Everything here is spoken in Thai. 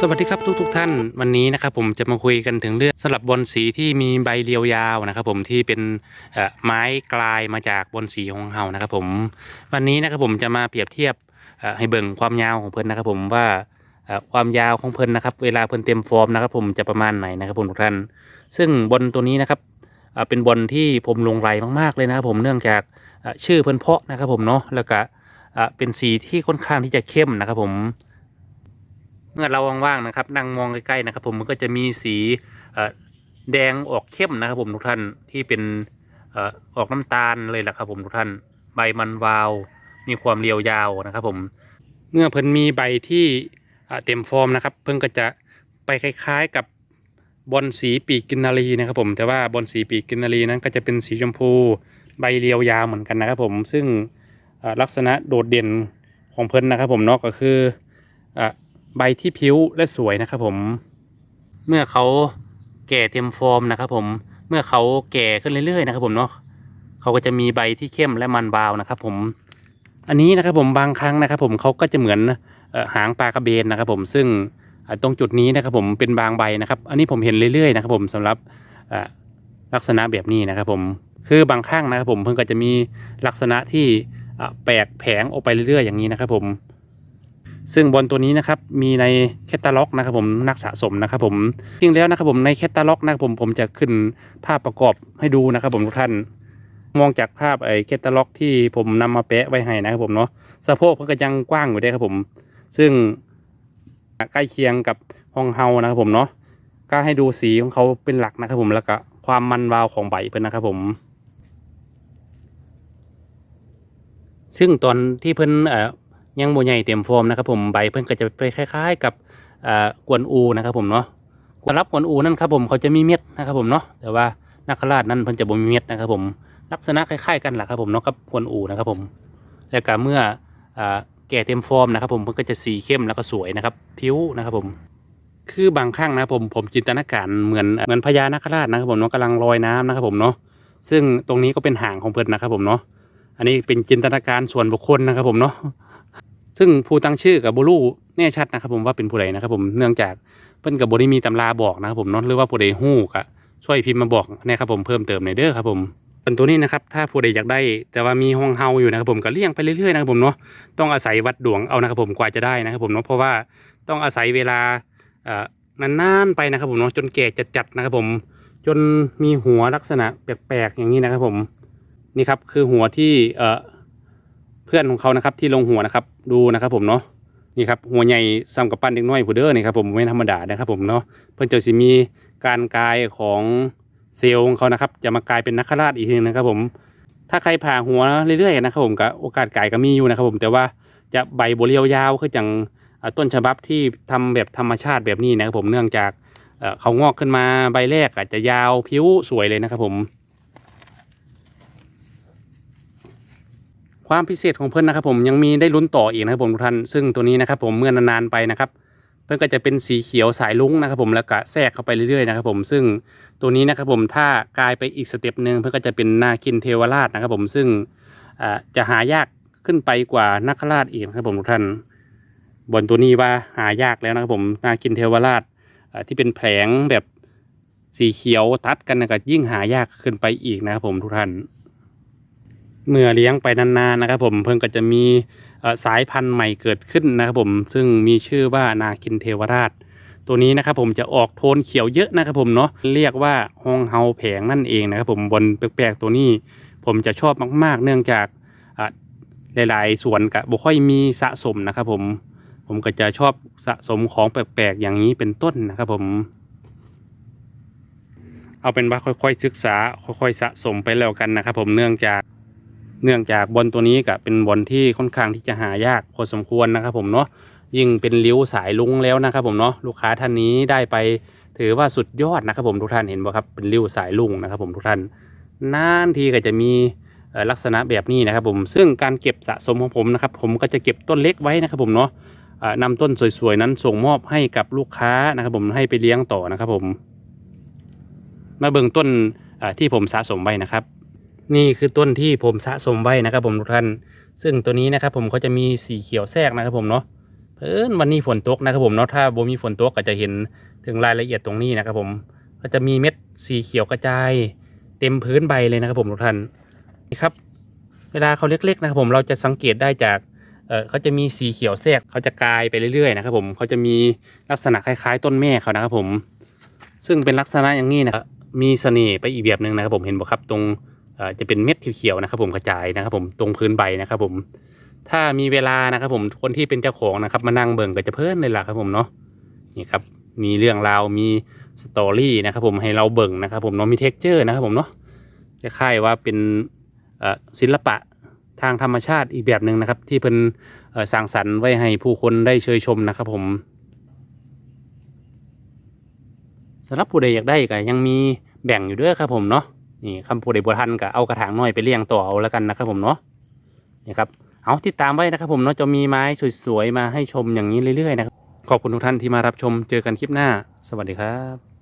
สวัสดีครับทุกทท่านวันนี้นะครับผมจะมาคุยกันถึงเรื่องสลับบอลสีที่มีใบเรียวยาวนะครับผมที่เป็นไม้กลายมาจากบอลสีของเฮานะครับผมวันนี้นะครับผมจะมาเปรียบเทียบให้เบิ่งความยาวของเพิ่นนะครับผมว่าความยาวของเพิ่นนะครับ เวลาเพิ่นเต็มฟอร์มนะครับผมจะประมาณไหนนะครับผมทุกท่าน ซึ่งบอลตัวนี้นะครับเป็นบอลที่ผมลงไหลมากๆเลยนะครับผมเนื่องจากชื่อเพิ่นเพาะนะครับผมเนาะแล้วก็เป็นสีที่ค่อนข้างที่จะเข้มนะครับผม เมื่อเราว่างๆนะครับ นั่งมองใกล้ๆนะครับ ผมมันก็จะมีสีแดงออกเข้มนะครับผมทุกท่านที่เป็นออกน้ำตาลเลยแหละครับผมทุกท่านใบมันวาว มีความเรียวยาวนะครับ ผม เมื่อเพิ่นมีใบที่เต็มฟอร์มนะครับ เพิ่นก็จะไปคล้าย ๆกับบอลสีปีกกินนารีนะครับ ผมแต่ว่าบอลสีปีกกินนารีนั้นก็จะเป็นสีชมพูใบเรียวยาวเหมือนกันนะครับ ผมซึ่งลักษณะโดดเด่นของเพิ่นนะครับ ผมเนาะก็คือ ใบที่ผิวและสวยนะครับผม เมื่อเขาแก่เต็มฟอร์มนะครับผม เมื่อเขาแก่ขึ้นเรื่อยๆนะครับผมเนาะเขาก็จะมีใบที่เข้มและมันวาวนะครับผม อันนี้นะครับผมบางครั้งนะครับผมเขาก็จะเหมือนหางปลากระเบนนะครับผมซึ่งตรงจุดนี้นะครับผมเป็นบางใบนะครับ อันนี้ผมเห็นเรื่อยๆนะครับผมสำหรับลักษณะแบบนี้นะครับผมคือบางข้างนะครับผมเพิ่งก็จะมีลักษณะที่แปลกแผงออกไปเรื่อยๆอย่างนี้นะครับผม ซึ่งบอลตัวนี้นะครับมีในแคตตาล็อกนะครับผมนักสะสมนะครับผมจริงแล้วนะครับผมในแคตตาล็อกนะครับผมผมจะขึ้นภาพประกอบให้ดูนะครับผมทุกท่านมองจากภาพไอ้แคตตาล็อกที่ผมนำมาแปะไว้ให้นะครับผมเนาะสะโพกมันก็ยังกว้างอยู่ได้วยครับผม ซึ่งใกล้เคียงกับฮองเฮานะครับผมเนาะก็ให้ดูสีของเขาเป็นหลักนะครับผมแล้วก็ความมันวาวของใบเป็นนะครับผม ซึ่งตอนที่เพิ่นเอ่อ ยังโมใหญ่เต็มฟอร์มนะครับผมใบเพิ่นก็จะไปคล้าย ๆ กับกวนอูนะครับผมเนาะกวนรับกวนอูนั่นครับผมเขาจะมีเม็ดนะครับผมเนาะแต่ว่านักขราชนั่นเพิ่นจะบ่มีเม็ดนะครับผมลักษณะคล้ายๆกันแหละครับผมเนาะกับกวนอูนะครับผมแล้วก็เมื่อแก่เต็มฟอร์มนะครับผมเพิ่นก็จะสีเข้มแล้วก็สวยนะครับผิวนะครับผม คือบางครั้งนะผมผมจินตนาการเหมือนเหมือนพญานาคราชนะครับผมเนาะกำลังลอยน้ำนะครับผมเนาะซึ่งตรงนี้ก็เป็นหางของเพิ่นนะครับผมเนาะอันนี้เป็นจินตนาการส่วนบุคคลนะครับผมเนาะ ซึ่งผู้ตั้งชื่อกับบูรูแน่ชัดนะครับผมว่าเป็นผู้ใดนะครับผมเนื่องจากเพิ่นกับบริมีตำราบอกนะครับผมเนาะหรือว่าผู้ใดฮู้ก็ช่วยพิมพ์มาบอกนะครับผมเพิ่มเติมในเด้อครับผมส่วนตัวนี้นะครับถ้าผู้ใดอยากได้ แต่ว่ามีห้องเฮาอยู่นะครับผมก็เลี้ยงไปเรื่อยๆนะครับผมเนาะต้องอาศัยวัดดวงเอานะครับผมกว่าจะได้นะครับผมเนาะเพราะว่าต้องอาศัยเวลาเอ่อนานๆไปนะครับผมเนาะจนแก่จะจัดนะครับผม จนมีหัวลักษณะแปลกๆอย่างนี้นะครับผมนี่ครับคือหัวที่เอ่อเพื่อนของเขานะครับที่ลงหัวนะครับ ดูนะครับผมเนาะนี่ครับหัวใหญ่ซ้ำกับปั้นเด็กน้อยผู้เด้อนี่ครับผมไม่ธรรมดานะครับผมเนาะเพื่อนเจะสิมีการกลายของเซลล์ของเขานะครับ จะมากลายเป็นนักขราชอีกทีนึงนะครับผมถ้าใครผ่าหัวเรื่อยๆนะครับผมก็โอกาสกลายก็มีอยู่นะครับผมแต่ว่าจะใบโบเรียวยาวคือจังอ่าต้นฉบับที่ทำแบบธรรมชาติแบบนี้นะครับผมเนื่องจากเขางอกขึ้นมาใบแรกอาจจะยาวผิวสวยเลยนะครับผม ความพิเศษของเพิ่นนะครับผมยังมีได้ลุ้นต่ออีกนะครับผมทุกท่านซึ่งตัวนี้นะครับผมเมื่อนานๆไปนะครับเพิ่นก็จะเป็นสีเขียวสายลุ้งนะครับผมแล้วก็แทรกเข้าไปเรื่อยๆนะครับผมซึ่งตัวนี้นะครับผมถ้ากลายไปอีกสเต็ปหนึ่งเพิ่นก็จะเป็นนาคินเทวราชนะครับผมซึ่งจะหายากขึ้นไปกว่านักราชอีกนะครับผมทุกท่านบนตัวนี้ว่าหายากแล้วนะครับผมนาคินเทวราชที่เป็นแผลงแบบสีเขียวตัดกันนะก็ยิ่งหายากขึ้นไปอีกนะครับผมทุกท่าน เมื่อเลี้ยงไปนานๆนะครับผมเพิ่งก็จะมีสายพันธุ์ใหม่เกิดขึ้นนะครับผมซึ่งมีชื่อว่านาคินเทวราช ตัวนี้นะครับผมจะออกโทนเขียวเยอะนะครับผมเนาะเรียกว่าฮองเฮาแผงนั่นเองนะครับผมบนแปลกๆตัวนี้ ผมจะชอบมากๆ เนื่องจากหลายๆสวนกะบ่ค่อยมีสะสมนะครับผมผมก็จะชอบสะสมของแปลกๆอย่างนี้เป็นต้นนะครับผมเอาเป็นว่าค่อยๆศึกษาค่อยๆสะสมไปแล้วกันนะครับผมเนื่องจาก เนื่องจากบอลตัวนี้ก็เป็นบอลที่ค่อนข้างที่จะหายากพอสมควรนะครับผมเนาะยิ่งเป็นริ้วสายลุงแล้วนะครับผมเนาะลูกค้าท่านนี้ได้ไปถือว่าสุดยอดนะครับผมทุกท่านเห็นบ่ครับเป็นริ้วสายลุงนะครับผมทุกท่านนานทีก็จะมีลักษณะแบบนี้นะครับผมซึ่งการเก็บสะสมของผมนะครับผมก็จะเก็บต้นเล็กไว้นะครับผมเนาะนำต้นสวยๆนั้นส่งมอบให้กับลูกค้านะครับผมให้ไปเลี้ยงต่อนะครับผมมาเบิ่งต้นที่ผมสะสมไว้นะครับ นี่คือต้นที่ผมสะสมไว้นะครับ ผมทุกท่านซึ่งตัวนี้นะครับ ผมก็จะมีสีเขียวแทรกนะครับ ผมเนาะเพิ่นวันนี้ฝนตกนะครับ ผมเนาะถ้าบมีฝนตกก็จะเห็นถึงรายละเอียดตรงนี้นะครับ ผมก็จะมีเม็ดสีเขียวกระจาย เต็มพื้นใบเลยนะครับ ผมทุกท่านนี่ครับ เวลาเขาเล็กๆนะครับ ผมเราจะสังเกตได้จากเออเขาจะมีสีเขียวแทรกเขาจะกลายไปเรื่อยๆนะครับ ผมเขาจะมีลักษณะคล้าย ๆ ต้นแม่เขานะครับ ผม ซึ่งเป็นลักษณะอย่างนี้นะครับมีเสน่ห์ไปอีกแบบหนึ่งนะครับ ผมเห็นบ่ครับตรง จะเป็นเม็ดเขียวๆนะครับ ผมกระจายนะครับ ผมตรงพื้นใบนะครับ ผม ถ้ามีเวลานะครับ ผมคนที่เป็นเจ้าของนะครับ มานั่งเบิ่งก็จะเพลินเลยล่ะครับ ผมเนาะนี่ครับ มีเรื่องราวมีสตอรี่นะครับ ผมให้เราเบิ่งนะครับ ผมเนาะมีเท็กเจอร์นะครับ ผมเนาะคล้ายๆว่าเป็นเอ่อศิลปะทางธรรมชาติอีกแบบหนึ่งนะครับ ที่เป็นสร้างสรรค์ไว้ให้ผู้คนได้เชยชมนะครับ ผมสำหรับผู้ใดอยากได้ก็ยังมีแบ่งอยู่ด้วยครับผมเนาะ นี่คำพูดใดบัทันก็เอากระถางน้อยไปเลี้ยงต่อเอาแล้วกันนะครับผมเนาะนี่ครับเอาติดตามไว้นะครับผมเนาะจะมีไม้สวยๆมาให้ชมอย่างนี้เรื่อยๆนะครับขอบคุณทุกท่านที่มารับชมเจอกันคลิปหน้า สวัสดีครับ